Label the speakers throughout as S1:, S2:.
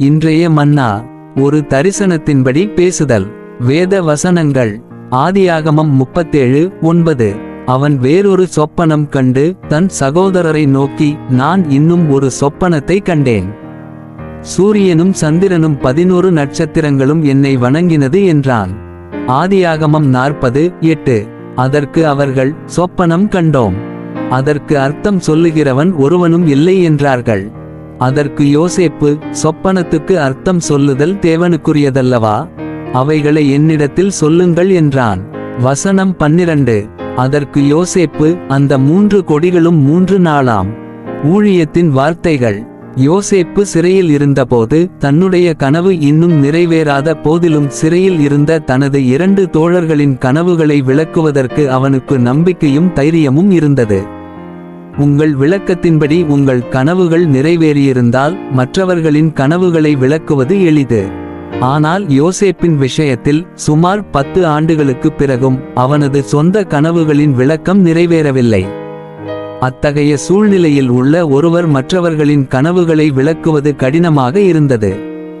S1: இன்றைய மன்னா ஒரு தரிசனத்தின்படி பேசுதல். வேத வசனங்கள் ஆதியாகமம் முப்பத்தேழு ஒன்பது. அவன் வேறொரு சொப்பனம் கண்டு தன் சகோதரரை நோக்கி நான் இன்னும் ஒரு சொப்பனத்தை கண்டேன். சூரியனும் சந்திரனும் பதினோரு நட்சத்திரங்களும் என்னை வணங்கினது என்றான். ஆதியாகமம் நாற்பது எட்டு. அதற்கு அவர்கள் சொப்பனம் கண்டோம். அதற்கு அர்த்தம் சொல்லுகிறவன் ஒருவனும் இல்லை என்றார்கள். அதற்கு யோசேப்பு சொப்பனத்துக்கு அர்த்தம் சொல்லுதல் தேவனுக்குரியதல்லவா? அவைகளை என்னிடத்தில் சொல்லுங்கள் என்றான். வசனம் பன்னிரண்டு. அதற்கு யோசேப்பு அந்த மூன்று கொடிகளும் மூன்று நாளாம். ஊழியத்தின் வார்த்தைகள். யோசேப்பு சிறையில் இருந்தபோது தன்னுடைய கனவு இன்னும் நிறைவேறாத போதிலும் சிறையில் இருந்த தனது இரண்டு தோழர்களின் கனவுகளை விளக்குவதற்கு அவனுக்கு நம்பிக்கையும் தைரியமும் இருந்தது. உங்கள் விளக்கத்தின்படி உங்கள் கனவுகள் நிறைவேறியிருந்தால் மற்றவர்களின் கனவுகளை விளக்குவது எளிது. ஆனால் யோசேப்பின் விஷயத்தில் சுமார் பத்து ஆண்டுகளுக்குப் பிறகும் அவனது சொந்த கனவுகளின் விளக்கம் நிறைவேறவில்லை. அத்தகைய சூழ்நிலையில் உள்ள ஒருவர் மற்றவர்களின் கனவுகளை விளக்குவது கடினமாக இருந்தது.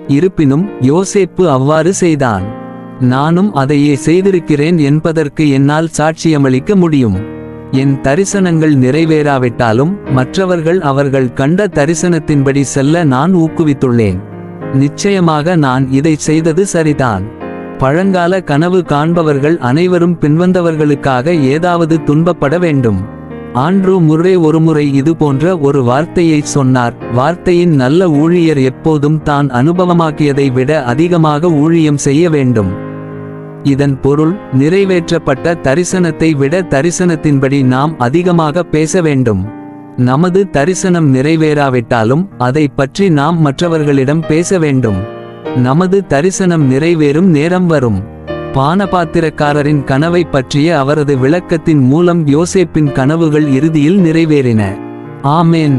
S1: இருப்பினும் யோசேப்பு அவ்வாறு செய்தான். நானும் அதையே செய்திருக்கிறேன் என்பதற்கு என்னால் சாட்சியமளிக்க முடியும். என் தரிசனங்கள் நிறைவேறாவிட்டாலும் மற்றவர்கள் அவர்கள் கண்ட தரிசனத்தின்படி செல்ல நான் ஊக்குவித்துள்ளேன். நிச்சயமாக நான் இதை செய்தது சரிதான். பழங்கால கனவு காண்பவர்கள் அனைவரும் பின்வந்தவர்களுக்காக ஏதாவது துன்பப்பட வேண்டும். ஆண்ட்ரூ முறை ஒருமுறை இது போன்ற ஒரு வார்த்தையை சொன்னார். வார்த்தையின் நல்ல ஊழியர் எப்போதும் தான் அனுபவமாக்கியதை விட அதிகமாக ஊழியம் செய்ய வேண்டும். இதன் பொருள் நிறைவேற்றப்பட்ட தரிசனத்தை விட தரிசனத்தின்படி நாம் அதிகமாக பேச வேண்டும். நமது தரிசனம் நிறைவேறாவிட்டாலும் அதை பற்றி நாம் மற்றவர்களிடம் பேச வேண்டும். நமது தரிசனம் நிறைவேறும் நேரம் வரும். பானபாத்திரக்காரரின் கனவை பற்றிய அவரது விளக்கத்தின் மூலம் யோசேப்பின் கனவுகள் இறுதியில் நிறைவேறின. ஆமேன்.